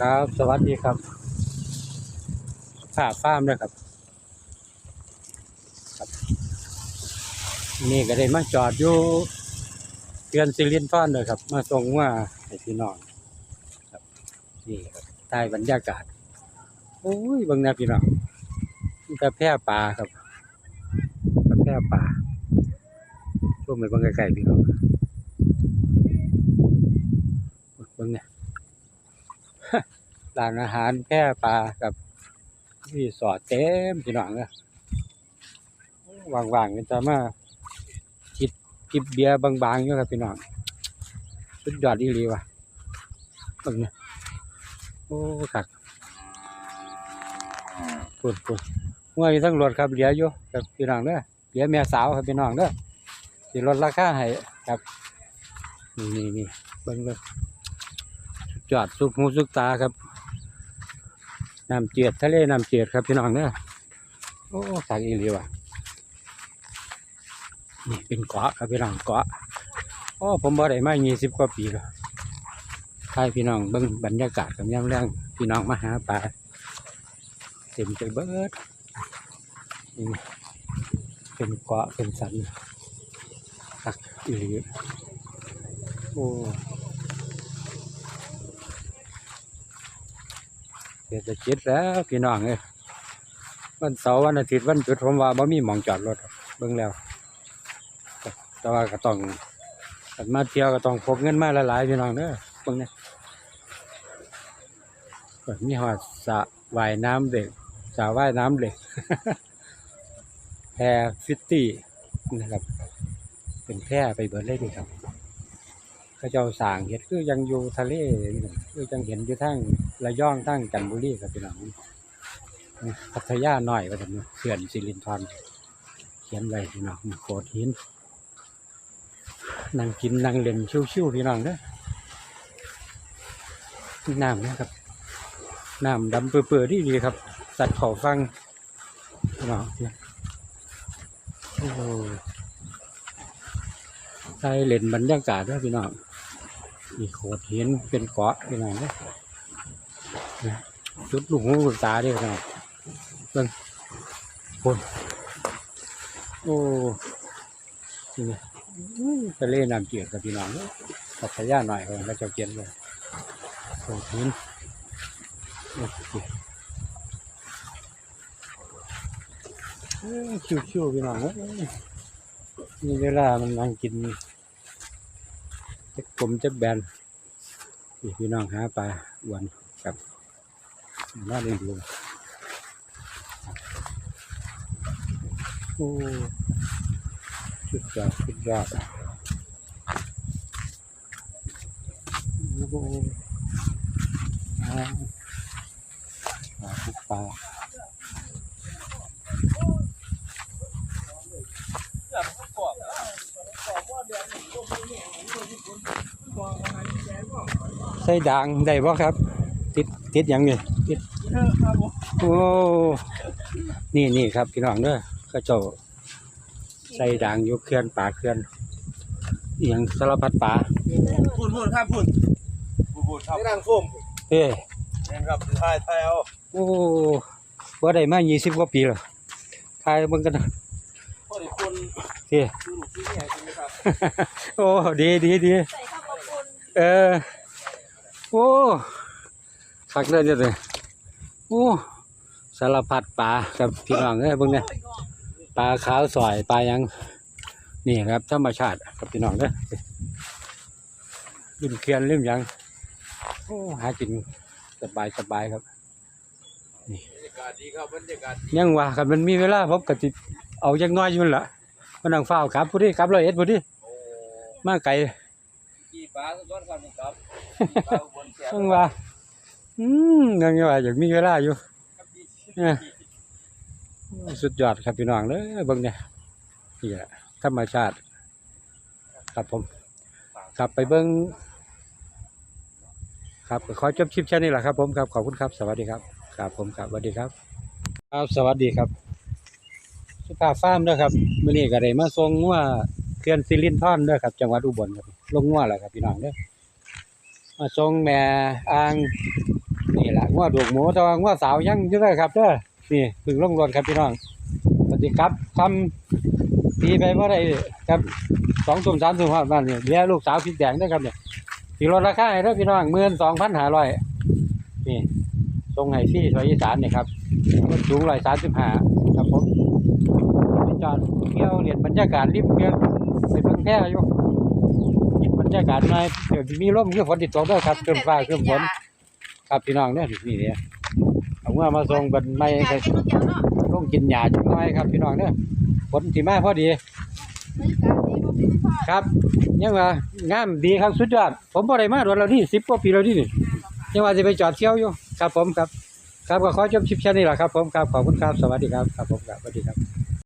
ครับ สวัสดีครับผ่าฟ้าร์มนะครับครับ นี่ก็ได้มาจอดอยู่เตือนซิลินฟ้อนเลยครับ มาส่งว่าให้พี่น้องครับ นี่ครับใต้บรรยากาศ โอ้ยบางแนวพี่น้องกระแพร่ปลาครับกระแพร่ปลาช่วงไปเบางไกลๆพี่น้องเบางเนี่ย ร้านอาหารแพร่ปลากับรีสอร์ทเต็มพี่น้องเลยว่างๆกันจะมาจิบจิบเบียร์บางๆอยู่ครับพี่น้องสุดยอดอีหลีว่ะเบิ่งเนี่ยโอ้คักปุ่นปุ่นเมื่ออยู่ทั้งรถครับเหลืออยู่ครับพี่น้องเด้อเหลือแม่สาวครับพี่น้องเด้อสิลดราคาให้ครับนี่นี่นี่เบิ่งเลยจอดสุกหูสุกตาครับ น้ำเจียดทะเลน้ำเจียดครับพี่น้องเนี่ยโอ้สักอีหลีว่ะนี่เป็นเกาะครับพี่น้องเกาะโอ้ผมบ่ได้มายี่สิบกว่าปีแล้วใช่พี่น้องเบิ่งบรรยากาศกับยามแรงพี่น้องมาหาปลาเต็มใจเบิดนี่เป็นเกาะเป็นสันสักอีหลีโอ้ ศรษฐกิจแล้วพี่น้องเอ้ยวันเสาร์วันอาทิตย์วันหยุดผมว่าบ่มีหมองจอดรถครับเบิ่งแล้ว แต่ว่าก็ต้องมาเที่ยวก็ต้องพกเงินมาหลายๆพี่น้องเด้อเบิ่งเนี่ยมีหอดสระว่ายน้ำเด็กสระว่ายน้ำเด็กแพรฟิตตี้นะครับ เป็นแพรไปเบิร์ดเลยดีครับ เขาเจ้าสางเห็ดคือยังอยู่ทะเลคือยังเห็นอยู่ทั้งระยองทั้งจันทบุรีครับพี่น้องพัทยาหน่อยก็ทำเขื่อนสิรินธรเขียนไว้พี่น้องโขดหินนั่งกินนั่งเล่นชิวๆพี่น้องเด้อนี่น้ำนะครับน้ำดำเปื่อยๆดีดีๆครับ สัตว์เขาฟังพี่น้องโอ้ใส่เล่นบรรยากาศด้วยพี่น้อง มีโขดหินเป็นเกาะพี่น้องเนี่ยจุดลูกหูลูกตาด้อพี่น้องเบิ่งคนโอ้นี่นะอื้อทะเลน้ำเจียกับพี่น้องเด้อพัทยาหน่อยคนก็จะเกียนเลยโขดหินโอ้ชิวๆพี่น้องนี่เวลามันนั่งกิน จักลมจักแบนนี่พี่น้องหาปลาอ้วนกับน่าเลี้ยงดูโอ้สุดยอดสุดยอดโอ้โหอ่าปลาปลา ใส่ด่างได้บ่ครับ ติดติดหยังนี่ติดโอ้นี่นี่ครับพี่น้องเด้อก็เจ้าใส่ด่างอยู่เขื่อนป่าเขื่อนอหยังสารพัดป่าพูดพูดครับพูดพูดพูดครับนั่งฟุ่มเอ้เห็นครับถ่ายถ่ายเอาโอ้บ่ได้มา20กว่าปีแล้วทายเบิ่งกันนะพอดีคนเอ้ดูหนู ที่เครับโอ้ดีดีดีเออโอ้คักเลยเจ้าเลยโอ้สารพัดปลาครับพี่น้องเอ้ยเบิ่งเนี่ยปลาขาวสอยปลายังนี่ครับธรรมชาติครับพี่น้องเด้อริมเขื่อนริมยังโอ้หากินสบายสบายครับบรรยากาศดีครับบรรยากาศดียังว่าครับมันมีเวลาผมก็สิเอาจักน้อยอยู่ละ มานั่งเฝ้าวครับผู้ที่ครับร้อยเอ็ดผู้ที่โอ้มาไกลกี่ปลาสักก้อนครับนี่ครับกี่ปลาอุบนแสบยังว่าอืมยังว่าอยากมีเวลาอยู่ครับดีเนี่ยสุดยอดครับพี่น้องเลยเบิ่งเนี่ยนี่แหละธรรมชาติ ครับผมกลับไปเบิ่งครับขอจบคลิปแค่นี้แหละครับผมครับขอบคุณครับ สวัสดีครับครับผมครับสวัสดีครับ ครับสวัสดีครับ สุภาพฟาร์มด้อครับมื้อนี้ก็ได้มาส่งงัวเขื่อนสิรินธรเด้อครับ จังหวัดอุบลครับลงงัวแล้วครับพี่น้องเด้อมาส่งแม่อ่างนี่แหละงัวดวกหมูแต่ว่างัวสาวยังอยู่เลยครับเด้อนี่เพึ่งลงรถครับพี่น้องปฏิครับทำตีไปว่าได้ครับสองตุ่มสามตุ่มห้าบ้านเนี่ยเลี้ยลูกสาวพริกแดงด้อครับเนี่ยตีรถราคาให้เด้อพี่น้องหมื่นสองพันห้าร้อยนี่ตรงไหนที่ซอยอีสานนี่ครับรถสูงร้อยสามสิบห้าครับผม ไปจอดเที่ยวเรียนบรรยากาศริมเขื่อนไปเพิ่งแพ้อยู่กินบรรยากาศหน่อยเดี๋ยวมีลมมีฝนติดตกด้วยครับเครื่องฟ้าเครื่องฝนครับพี่น้องเนี่ยนี่เนี่ยเอาเมื่อมาส่งเป็นไม่ไม่ให้ใช่เกี่ยวเนาะลงกินหญ้าจังน้อยครับพี่น้องเนี่ยฝนที่มาพอดีบรรยากาศดี ครับยังว่างามดีครับสุดยอดผมบ่ได้มาโดนแล้วนี่สิบกว่าปีแล้วนี่นี่ยังว่าจะไปจอดเที่ยวอยู่ครับผมครับ ครับก็ขอจบคลิปแค่นี้แหละครับผมครับขอบคุณครับสวัสดีครับครับผมครับสวัสดีครับ